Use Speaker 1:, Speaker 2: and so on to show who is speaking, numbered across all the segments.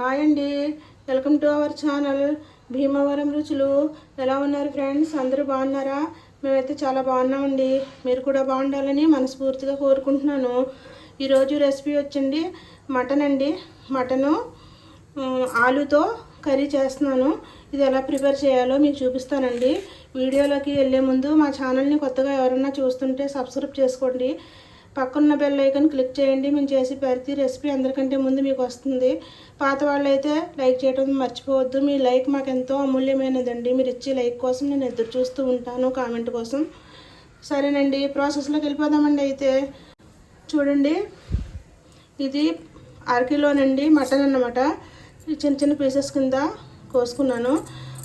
Speaker 1: Hi అండి welcome to our channel. Bhimavaram రుచులు. ఎలా ఉన్నారు ఫ్రెండ్స్? అందరూ బాగున్నారా? మేమైతే చాలా బాగున్నామండి. మీరు కూడా బాగుండాలని మనస్ఫూర్తిగా కోరుకుంటున్నాను. ఈరోజు రెసిపీ వచ్చింది మటన్ అండి. మటను ఆలుతో కర్రీ చేస్తున్నాను. ఇది ఎలా ప్రిపేర్ చేయాలో మీకు చూపిస్తానండి. వీడియోలోకి వెళ్ళే ముందు మా ఛానల్ని కొత్తగా ఎవరైనా చూస్తుంటే సబ్స్క్రైబ్ చేసుకోండి. పక్కనున్న బెల్ ఐకన్ క్లిక్ చేయండి. మేము చేసి ప్రతి రెసిపీ అందరికంటే ముందు మీకు వస్తుంది. పాత వాళ్ళైతే లైక్ చేయడం మర్చిపోవద్దు. మీ లైక్ మాకు ఎంతో అమూల్యమైనదండి. మీరు ఇచ్చే లైక్ కోసం నేను ఎదురు చూస్తూ ఉంటాను కామెంట్ కోసం. సరేనండి ప్రాసెస్లోకి వెళ్ళిపోదామండి అయితే. చూడండి ఇది అరకిలోనండి మటన్ అన్నమాట. చిన్న చిన్న పీసెస్ కింద కోసుకున్నాను.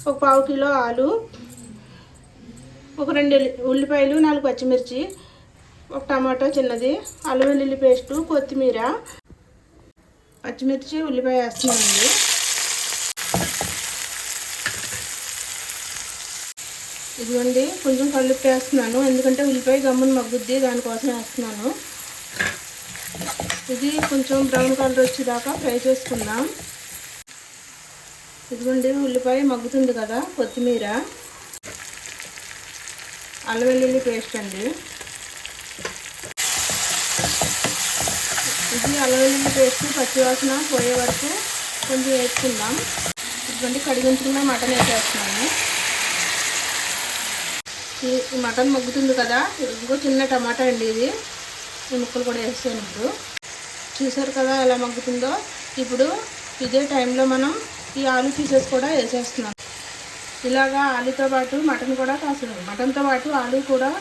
Speaker 1: ఒక పావు కిలో ఆలు ఒక రెండు ఉల్లిపాయలు నాలుగు పచ్చిమిర్చి ఒక టమాటో చిన్నది అల్లం వెల్లుల్లి పేస్టు కొత్తిమీర పచ్చిమిర్చి ఉల్లిపాయ వేస్తున్నానండి. ఇదిగోండి కొంచెం కలుపు వేస్తున్నాను. ఎందుకంటే ఉల్లిపాయ గమ్మున మగ్గుద్ది దానికోసం వేస్తున్నాను. ఇది కొంచెం బ్రౌన్ కలర్ వచ్చేదాకా ఫ్రై చేసుకుందాం. ఇదిగోండి ఉల్లిపాయ మగ్గుతుంది కదా కొత్తిమీర. అల్లం వెల్లుల్లి పేస్ట్ అండి. ఇది అల్లం పేస్ట్ పచ్చివాసన పోయే వరకు కొంచెం వేసుకుందాం. ఇటువంటి కడిగించుకున్న మటన్ వేసేస్తున్నాము ఈ మటన్ మగ్గుతుంది కదా ఇంకో చిన్న టమాటా అండి ఇది. ఈ ముక్కలు కూడా వేసాను ఇప్పుడు. చూసారు కదా ఎలా మగ్గుతుందో? ఇప్పుడు ఇదే టైంలో మనం ఈ ఆలు పీసెస్ కూడా వేసేస్తున్నాం. ఇలాగా ఆలుతో పాటు మటన్ కూడా కాసు మటన్తో పాటు ఆలు కూడా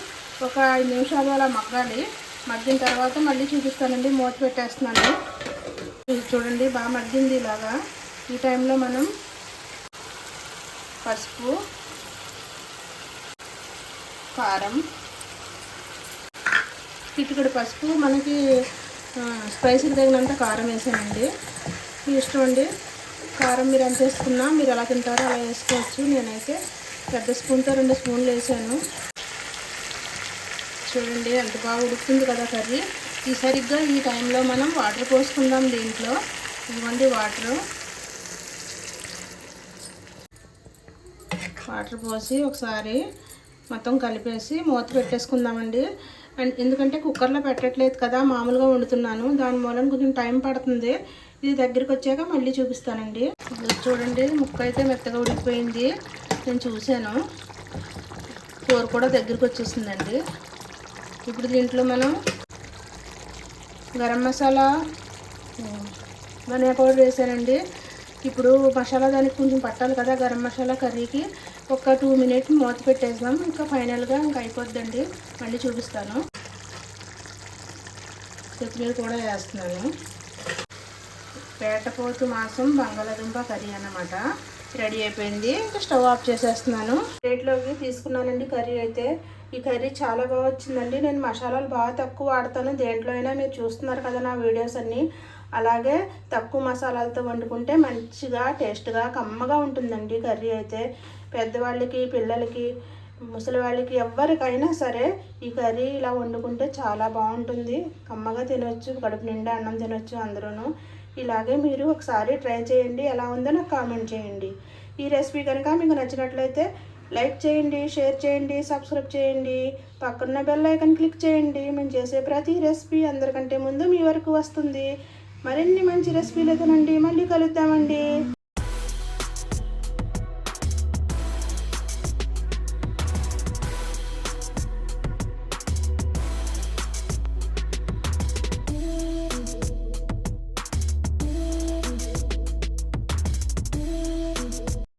Speaker 1: ఒక ఐదు నిమిషాలు అలా మగ్గాలి. మగ్గిన తర్వాత మళ్ళీ చూపిస్తానండి. మూత పెట్టేస్తున్నాను. ఇది చూడండి బాగా మగ్గింది ఇలాగా. ఈ టైంలో మనం పసుపు కారం చిటికెడు పసుపు మనకి స్పైసీకి తగినంత కారం వేసానండి. మీ ఇష్టం అండి? కారం మీరు ఎంత వేసుకున్నా మీరు ఎలా తింటారో అలా వేసుకోవచ్చు. నేనైతే పెద్ద స్పూన్తో రెండు స్పూన్లు వేసాను. చూడండి ఎంత బాగా ఉడుకుతుంది కదా కర్రీ. ఈ సరిగ్గా ఈ టైంలో మనం వాటర్ పోసుకుందాం దీంట్లో. ఇవ్వండి వాటరు. వాటర్ పోసి ఒకసారి మొత్తం కలిపేసి మూత పెట్టేసుకుందామండి. అండ్ ఎందుకంటే కుక్కర్లో పెట్టట్లేదు కదా మామూలుగా వండుతున్నాను. దాని మూలం కొంచెం టైం పడుతుంది. ఇది దగ్గరికి వచ్చాక మళ్ళీ చూపిస్తానండి. చూడండి ముక్క అయితే మెత్తగా ఉడికిపోయింది. నేను చూశాను. కూర కూడా దగ్గరికి వచ్చేసిందండి. ఇప్పుడు దీంట్లో మనం గరం మసాలా ధనియా పౌడర్ వేసానండి. ఇప్పుడు మసాలా దానికి కొంచెం పట్టాలి కదా గరం మసాలా కర్రీకి. ఒక టూ మినిట్ మూత పెట్టేద్దాం. ఇంకా ఫైనల్గా ఇంకా అయిపోద్దండి. మళ్ళీ చూపిస్తాను. కొత్తిమీర కూడా వేస్తున్నాను. పేటపోతు మాసం బంగాళాదుంప కర్రీ అన్నమాట. రెడీ అయిపోయింది. ఇంకా స్టవ్ ఆఫ్ చేసేస్తున్నాను. ప్లేట్లోకి తీసుకున్నానండి కర్రీ అయితే. ఈ కర్రీ చాలా బాగా వచ్చిందండి. నేను మసాలాలు బాగా తక్కువ వాడతాను. దేంట్లో అయినా మీరు చూస్తున్నారు కదా నా వీడియోస్ అన్నీ. అలాగే తక్కువ మసాలాలతో వండుకుంటే మంచిగా టేస్ట్గా కమ్మగా ఉంటుందండి కర్రీ అయితే. పెద్దవాళ్ళకి పిల్లలకి ముసలి వాళ్ళకి ఎవరికైనా సరే ఈ కర్రీ ఇలా వండుకుంటే చాలా బాగుంటుంది. కమ్మగా తినొచ్చు కడుపు నిండా అన్నం తినొచ్చు అందరూ ఇలాగే మీరు ఒకసారి ట్రై చేయండి. ఎలా ఉందో నాకు కామెంట్ చేయండి. ఈ రెసిపీ కనుక మీకు నచ్చినట్లయితే లైక్ చేయండి షేర్ చేయండి సబ్స్క్రైబ్ చేయండి. పక్కన్న బెల్ ఐకన్ క్లిక్ చేయండి. మేము చేసే ప్రతి రెసిపీ అందరికంటే ముందు మీ వరకు వస్తుంది. మరిన్ని మంచి రెసిపీలు తినండి మళ్ళీ కలుద్దామండి.